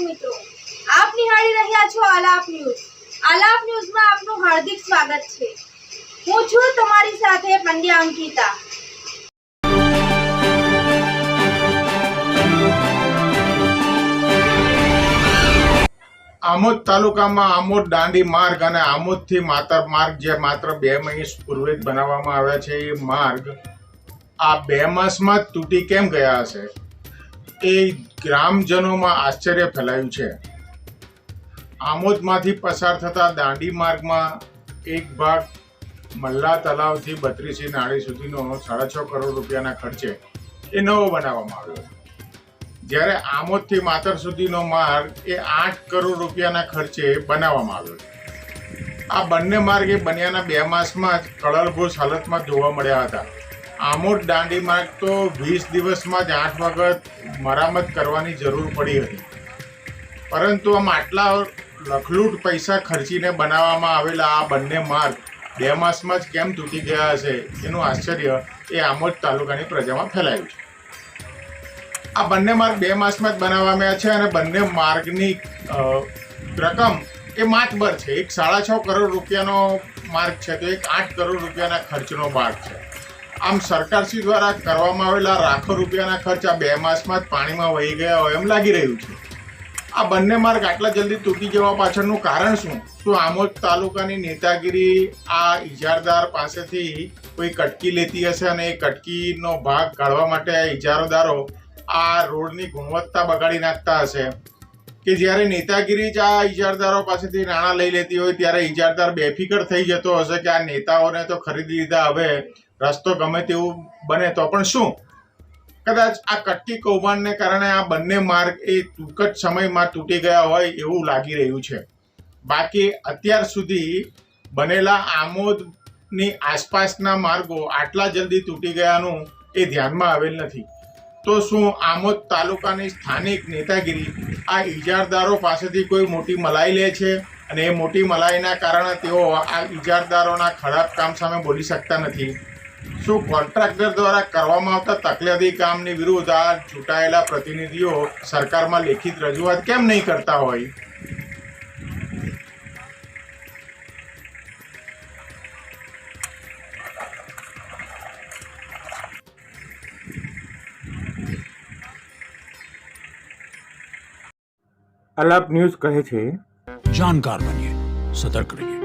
મિત્રો. આપ નિહાળી રહ્યા છો આલાપ ન્યૂઝ. આલાપ ન્યૂઝમાં આપનું હાર્દિક સ્વાગત છે. હું છું તમારી સાથે પંડ્યા અંકિતા. આમોદ તાલુકામાં આમોદ દાંડી માર્ગ અને આમોદથી માતર માર્ગ જે માત્ર બે મહિસ પૂર્વે બનાવવામાં આવ્યા છે, એ માર્ગ આ બે માસમાં તૂટી કેમ ગયા હશે? એ ગ્રામજનોમાં આશ્ચર્ય ફેલાયું છે. આમોદમાંથી પસાર થતા દાંડી માર્ગમાં એક ભાગ મલ્લા તલાવથી બત્રીસી નાળી સુધીનો સાડા છ કરોડ રૂપિયાના ખર્ચે એ નવો બનાવવામાં આવ્યો. જ્યારે આમોદથી માતર સુધીનો માર્ગ એ આઠ કરોડ રૂપિયાના ખર્ચે બનાવવામાં આવ્યો આ બંને માર્ગ એ બન્યાના બે માસમાં જ કળરભૂસ હાલતમાં જોવા મળ્યા હતા. આમોદ દાંડી માર્ગ તો વીસ દિવસમાં જ આઠ વખત મરામત કરવાની જરૂર પડી હતી. પરંતુ આમ આટલા લખલૂટ પૈસા ખર્ચીને બનાવવામાં આવેલા આ બંને માર્ગ બે માસમાં જ કેમ તૂટી ગયા હશે એનું આશ્ચર્ય એ આમોદ તાલુકાની પ્રજામાં ફેલાયું છે. આ બંને માર્ગ બે માસમાં જ બનાવવામાં છે અને બંને માર્ગની રકમ એ માતબર છે. એક સાડા છ કરોડ રૂપિયાનો માર્ગ છે તો એક આઠ કરોડ રૂપિયાના ખર્ચનો માર્ગ છે. આમ સરકારશ્રી દ્વારા કરવામાં આવેલા લાખો રૂપિયાના ખર્ચ આ બે માસમાં જ પાણીમાં વહી ગયા હોય એમ લાગી રહ્યું છે. આ બંને માર્ગ આટલા જલ્દી તૂટી જવા પાછળનું કારણ શું? શું આમોદ તાલુકાની નેતાગીરી આ ઇજારદાર પાસેથી કોઈ કટકી લેતી હશે અને એ કટકીનો ભાગ કાઢવા માટે આ ઇજારોદારો આ રોડની ગુણવત્તા બગાડી નાખતા હશે? કે જ્યારે નેતાગીરી જ આ ઇજારદારો પાસેથી નાણાં લઈ લેતી હોય ત્યારે ઇજારદાર બેફિકર થઈ જતો હશે કે આ નેતાઓને તો ખરીદી લીધા હવે રસ્તો ગમે તેવું બને તો પણ શું? કદાચ આ કટકી કૌભાંડને કારણે આ બંને માર્ગ એ ટૂંક જ સમયમાં તૂટી ગયા હોય એવું લાગી રહ્યું છે. બાકી અત્યાર સુધી બનેલા આમોદની આસપાસના માર્ગો આટલા જલ્દી તૂટી ગયાનું એ ધ્યાનમાં આવેલ નથી. તો શું આમોદ તાલુકાની સ્થાનિક નેતાગીરી આ ઇજારદારો પાસેથી કોઈ મોટી મલાઈ લે છે? અને એ મોટી મલાઈના કારણે તેઓ આ ઇજારદારોના ખરાબ કામ સામે બોલી શકતા નથી. શું કોન્ટ્રાક્ટર દ્વારા કરવામાં આવતા તકલેદી કામની વિરુદ્ધ આ ચૂંટાયેલા પ્રતિનિધિઓ સરકારમાં લેખિત રજૂઆત કેમ નહીં કરતા હોય? અલાપ ન્યૂઝ કહે છે જાણકાર બનીએ સતર્ક રહીએ.